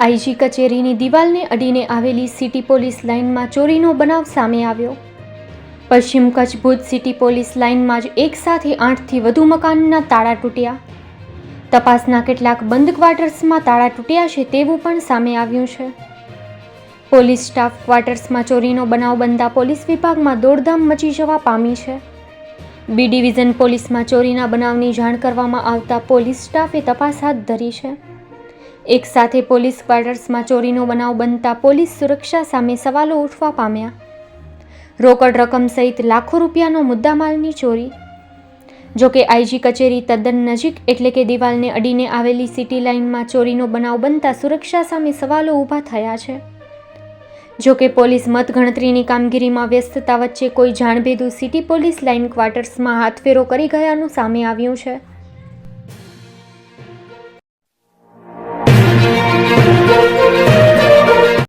IG કચેરીની દિવાલને અડીને આવેલી સિટી પોલીસ લાઇનમાં ચોરીનો બનાવ સામે આવ્યો. પશ્ચિમ કચ્છ ભુજ સિટી પોલીસ લાઇનમાં જ એકસાથે આઠથી વધુ મકાનના તાળા તૂટ્યા. તપાસના કેટલાક બંધ ક્વાર્ટર્સમાં તાળા તૂટ્યા છે તેવું પણ સામે આવ્યું છે. પોલીસ સ્ટાફ ક્વાર્ટર્સમાં ચોરીનો બનાવ બનતા પોલીસ વિભાગમાં દોડધામ મચી જવા પામી છે. બી ડિવિઝન પોલીસમાં ચોરીના બનાવની જાણ કરવામાં આવતા પોલીસ સ્ટાફે તપાસ હાથ ધરી છે. એક સાથે પોલીસ ક્વાર્ટર્સમાં ચોરીનો બનાવ બનતા પોલીસ સુરક્ષા સામે સવાલો ઉઠવા પામ્યા. રોકડ રકમ સહિત લાખો રૂપિયાનો મુદ્દામાલની ચોરી. જોકે આઈજી કચેરી તદ્દન નજીક એટલે કે દિવાલને અડીને આવેલી સિટી લાઇનમાં ચોરીનો બનાવ બનતા સુરક્ષા સામે સવાલો ઊભા થયા છે. જોકે પોલીસ મતગણતરીની કામગીરીમાં વ્યસ્તતા વચ્ચે કોઈ જાણભેદુ સિટી પોલીસ લાઇન ક્વાર્ટર્સમાં હાથફેરો કરી ગયાનું સામે આવ્યું છે.